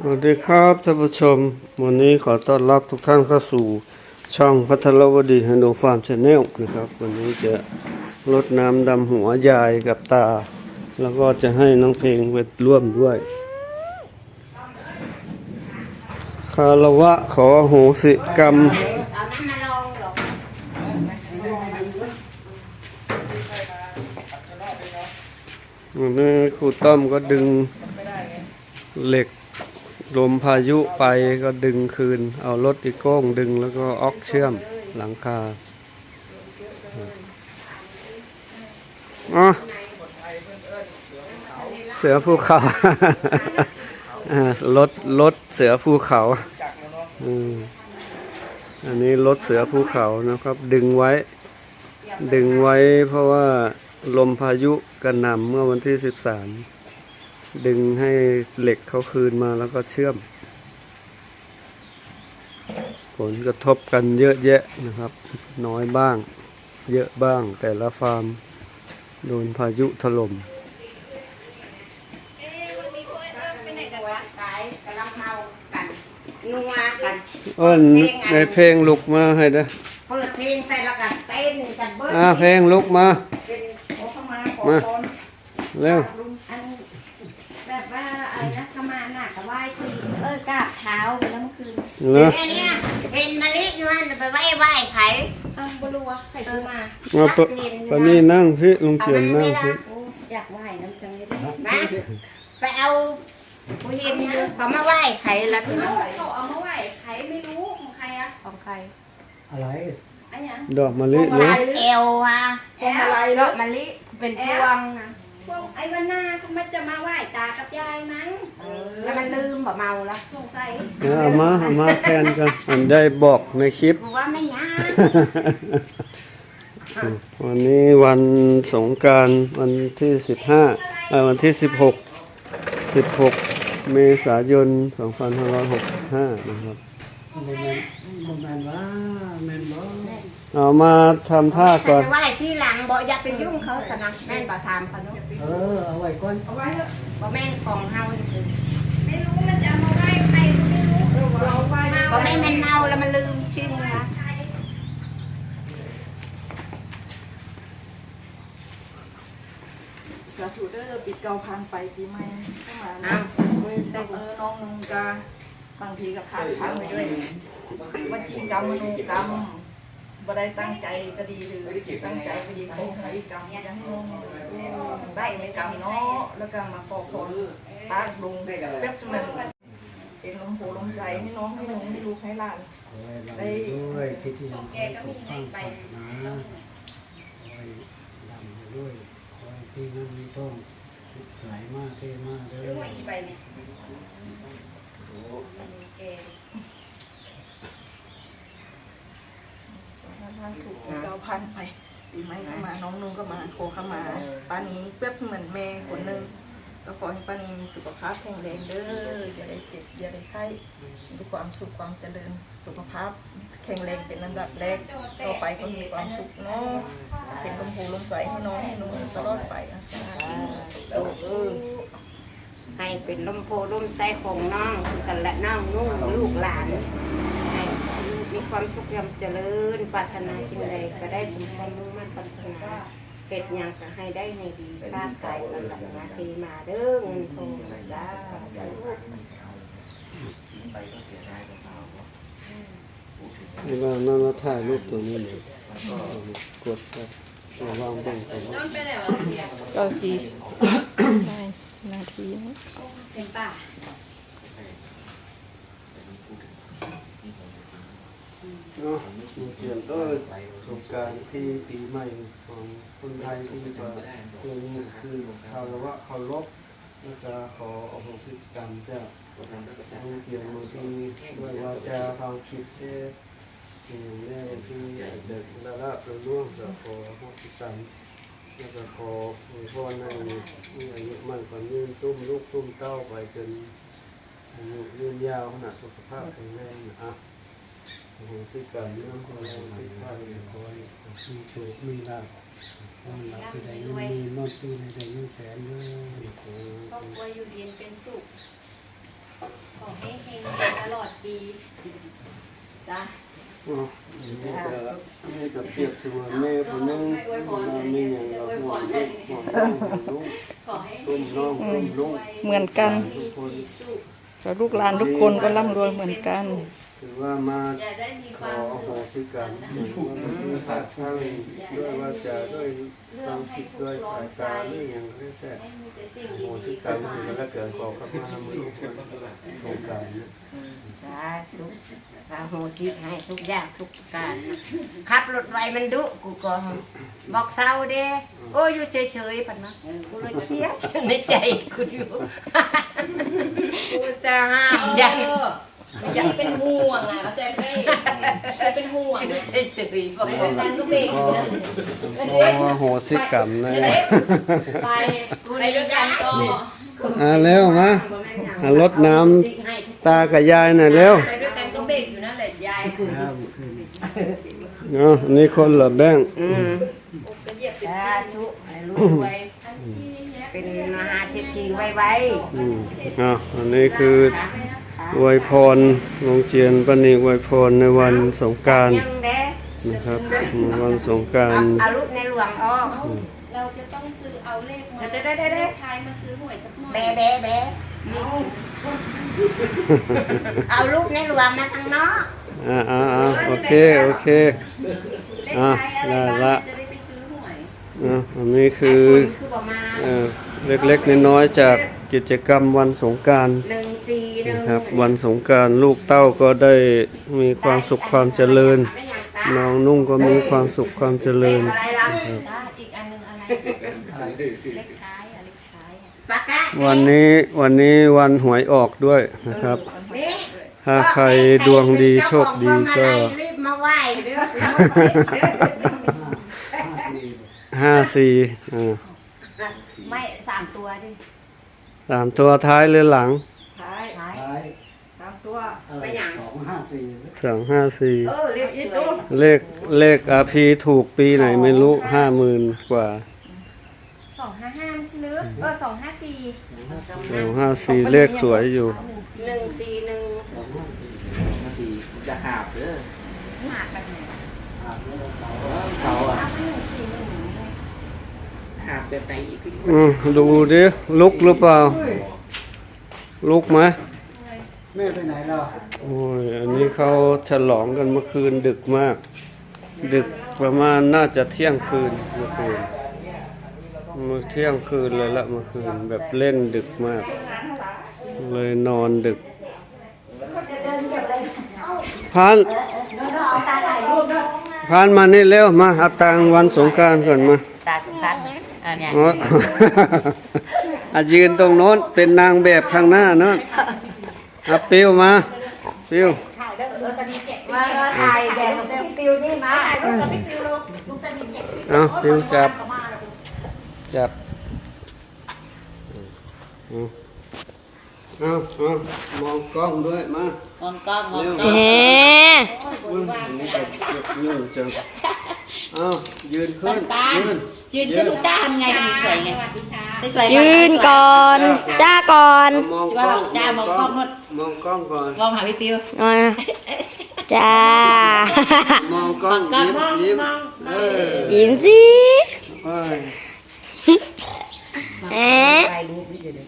สวัสดีครับท่านผู้ชม วันนี้ขอต้อนรับทุกท่านเข้าสู่ช่องพัทรวดีฮันโดฟาร์มชาแนลนะครับ วันนี้จะลดน้ำดำหัวยายกับตา แล้วก็จะให้น้องเพลงไปร่วมด้วย คารวะขอโหสิกรรม วันนี้ครูต้อมก็ดึงเหล็ก ลมพายุไปก็ดึงคืน เอารถอีโก้งดึงแล้วก็ออกเชื่อมหลังคาอ๋อเสือภูเขารถรถเสือภูเขาอันนี้รถเสือภูเขานะครับ ดึงไว้ ดึงไว้เพราะว่าลมพายุกระหน่ำเมื่อวันที่13 ดึงให้เหล็กเขาคืนมาแล้วก็เชื่อม ผลกระทบกันเยอะแยะนะครับ น้อยบ้าง เยอะบ้างแต่ละฟาร์มโดนพายุถล่มขายกำลังเมากันนัวกันเอ้นในเพลงลุกมาให้เด้อเปิดเพลงใส่แล้วกันเต้นกันเบิดอ่าเพลงลุกมาเป็นโอ้เข้ามาขอมาพรเร็ว เนอะแค่เนี้ยเห็นมะลิอยู่นั่นไปไหว้ไหว้ไข่อ้าวบรัวใครซื้อมามาปะปะนี่นั่งพี่ลุงเจียนนั่งพี่โอ้อยากไหว้น้ำจังเลยนะไปเอาผู้เห็นอยู่เขามาไหว้ไข่ละพี่น้องเขาเอามาไหวใครไม่รู้ของใครอะของใครอะไรอันยังดอกมะลิพวงเลยมาลัยเอวอะพวงมาลัยดอกมะลิเป็นพวงนะ พวกไอ้วันหน้าเขามาจะมาไหวตากับยายมั้งแล้วมันลืมบ่เมาละสงสัยเอามาเอามาแทนกันอันได้บอกในคลิปบอกว่าไม่ยากวันนี้วันสงกรารวันที่สิบห้าวันที่สิบหกสิบหกเมษายนสองพันห้าร้อยหกสิบห้านะครับโมเมนโมเมนว่าแมนบ่ เอามาทำท่าก่อนไหว้ที่หลังบอกอย่าไปยุ่งเขาสนะแม่นบ่ทำเขาเนาะเออเอาไว้ก่อนเอาไว้เถอะบ่แม่นของเฮาอีกไม่รู้มันจะเอามาไหวใครก็ไม่รู้เราไหวบ่แม่นมันเมาแล้วมันลืมชื่อนะสาธุเด้อปิดเกาพันไปปีใหม่เข้ามาอ้านะวเออน้องนงกาบางทีก็ขาดพังไปด้วยวันที่กรรมมโนกรรม บ่ได้ตั้งใจก็ดีหรือตั้งใจก็ดีขอให้กรรมอยังให้น้องได้ในกรรมเนาะแล้วก็มาขอพรตาลงแป๊บนึงเป็นลมโพลมใจให้น้องให้หนูให้ลูกให้หลานเอาไว้ลำด้วยคิดที่มันแกก็มีฟัให้งไปปัดนะคอยลำด้วยคอยที่นั่นนี่ต้องไหลมากเท่มากเด้ซื้ออมากี่ใบเนี่ยแก ท่านถูกเกาพันไปปีใหม่เข้ามาน้องนุงก็มาโคเข้ามาป้านี้เปรียบเสมือนแม่คนหนึ่งก็ขอให้ป้านีมีสุขภาพแข็งแรงเด้ออย่าได้เจ็บอย่าได้ไข้มีความสุขความเจริญสุขภาพแข็งแรงเป็นลำดับแรกต่อไปก็มีความสุขเนาะเป็นลมโพลมใสให้น้องให้หนูตลอดไปอาสาธุเออให้เป็นลมโพลมไส้ของน้องคือกันและน้องนุ่งลูกหลานให้ลูกมี ความสุขยามเจริญปรารถนาสิ่งใดก็ได้สมความมุ่งมั่นปรารถนาเกิดยังก็ให้ได้ในดีร่างกายกันหลังมาทีมาเด้อเงินทองจ้าเวลานั่นเราถ่ายรูปตัวนี้เลยกดครับระวังเบ้างตัวนี้ต้นไปก็กี่ได้นาทีเป็นป่า เนาะลุงเจียนก็สงกรารที่ปีใหม่ของคนไทยที่จะเรื่งคือคารวะเคารพแล้วก็ขออโหสิกรรมจ้าลุงเจียนบางทีด้วยวาจาความคิดเท่อย่างนี้ที่อาจจะละละประล่วงก็ขออโหสิกรรมแล้วก็ขออวยพรให้มีอายุมั่นขวัญยืนตุ้มลูกตุ้มเต้าไปจนอายุยืนยาวขนาดสุขภาพแข็งแรงนะอะ โอ้โหสิกรรมน้ำของเราที่ข้าวเป็นคอยมีโชคมีลาภนอนหลับไปได้เงินมีนอนตื่นได้เงินแสนเด้อครอบครัวอยู่เย็นเป็นสุข ขออให้เฮงตลอดปีจ้ะอ๋อนี่ก็นี่ก็เปรียบเสมือนแม่คนนึงเวลามีอย่างเราห่วงลูกห่วงลูกขอให้ตุ้มน้องตุ้มลุงเหมือนกัน มีสีสุข แล้วลูกหลานทุกคนก็ร่ำรวยเหมือนกัน ถือว่ามาขอโหสิกรรมหรือว่ามันขาดข้างด้วยว่าจะด้วยความผิดด้วยสายตาหรืออย่างไรแต่ให้มีแต่โหสิกรรมให้แล้วเกิดขอกับมามือสงการนะสาธุพระโหสิให้ทุกอย่างทุกการขับรถไวมันดุกูก็บอกเศร้าเด้โอ้อยู่เฉยๆปันนะกูเลยเครียดในใจกูอยู่กูจะห้ามยัง ออย่าเป็นห่วงอะเข้าใจไหมอย่าเป็นห่วงอยู่นะเฉยๆบอกไปด้วยกันก็เบรกนะเพราะว่าโหสิกรรมนะไปไปด้วยกันก็อ่าเร็วมาอ่ารดน้ำตากับยายหน่อยเร็วไปด้วยกันก็เบรกอยู่นั่นแหละยายน้ำขึ้นเนาะอันนี่คนเหรอแบงค์อืมไปเหยียบติดสาธุให้รู้ไว้อันที่เนี้ยเป็นมหาเศรษฐีไวอืมอ่าอันนี้คือ อวยพรลงเจียนปณีอวยพรในวันสงกรารๆยังเด้นะครับอืมวันสงกรารเอาลูกในหลวงอ้อเราจะต้องซื้อเอาเลขมาเดี๋ยวๆๆๆเลขท้ายมาซื้อหวยสักหน่อยแบะแบะแบะเอาลูกในหลวงมาทางนอกอ่าอ่าอ่าโอเคโอเคเลขท้ายอะไรบ้างได้ละจะได้ไปซื้อหวยอ่าอันนี้คือคนคือประมาณเอ่อเล็กๆน้อยๆจากกิจกรรมวันสงกรารหนึ่งสี่ห นึ่งนะครับ วันสงกรารลูกเต้าก็ได้มีความสุขความเจริญไม่อย่างตาน้องนุ่งก็มีความสุขความเจริญอะไรล่ะอ่าอีกอันหนึงอะไรเลขท้ายอะเลขท้ายอะปากกาวันนี้วันนี้วันหวยออกด้วยนะครับนี่ถ้าใครดวงดีโชคดีก็รีบมาไหว้เด้อห้าสี่อ่าไม่สามตัวดิสามตัวท้ายหรือหลัง ท้าย ท้าย ท้าย ตาม ตัวอะไรสองห้าสี่สองห้าสี่เออเรียกสวยเลขเลขอาพีถูกปีไหนไม่รู้ห้าหมื่นกว่าสองห้าห้าไม่ใช่หรือเออสองห้าสี่สองห้าสี่เลขสวยอยู่หนึ่งสี่หนึ่งสี่จะหาบเด้อหาแบบไหนเขาอะเอาเป็นหนึ่งสี่หนึ่งหาบแบบไหนอีกอืมดูดิลุกหรือเปล่า ลุกไหม แม่ไปไหนล่ะโอ้ยอันนี้เขาฉลองกันเมื่อคืนดึกมาก ดึกประมาณน่าจะเที่ยงคืนเมื่อคืนเมื่อเที่ยงคืนเลยละเมื่อคืนแบบเล่นดึกมาก เลยนอนดึกพานพานมานี่เร็วมาเอาตังค์วันสงกรารก่อนมาตาสุขันอันเนี้ยอ๋ออายืนตรงโน้นเป็นนางแบบข้างหน้าโน้น เอาปิวมาปิวมามาถ่ายแบบเต็มฟิวนี่มาเอาปิวจับ จับเอาเอาเอามองกล้องด้วยมามองกล้องมองเร็วกล้องอุ๊ยอันนี้ก็เจ็บยุ่งจังเอายืนขึ้นยืนยืนขึ้นดูจ้าทำไงทำสวยไงสวยยืนก่อน จ้าก่อนมองกล้องจ้ามองกล้องนู่นมองกล้องก่อนมองหาพี่ปิวอ่าจ้ามองกล้องยิ้มยิ้มเออยิ้มสิเอ้ยเอ๊ะ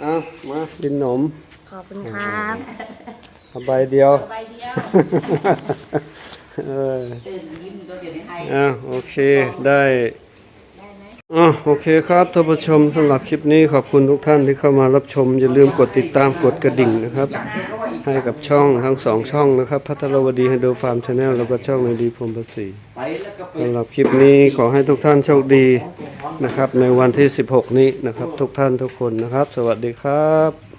เอามากินขนมขอบคุณครับเอาใบเดียวใบเดียว เออตื่นยิ้มตัวเดียวในไทยอะโอเคได้อะโอเคครับท่านผู้ชมสำหรับคลิปนี้ขอบคุณทุกท่านที่เข้ามารับชม อย่าลืมกดติดตามกดกระดิ่งนะครับ ให้กับช่องทั้งสองช่องนะครับ พัทรวดีไฮโดฟาร์มชาแนลแล้วก็ช่องในดีพรหมประสีไปแล้วก็ไปสำหรับคลิปนี้ขอให้ทุกท่านโชคดีนะครับ ในวันที่ 16 นี้นะครับ ทุกท่านทุกคนนะครับ สวัสดีครับ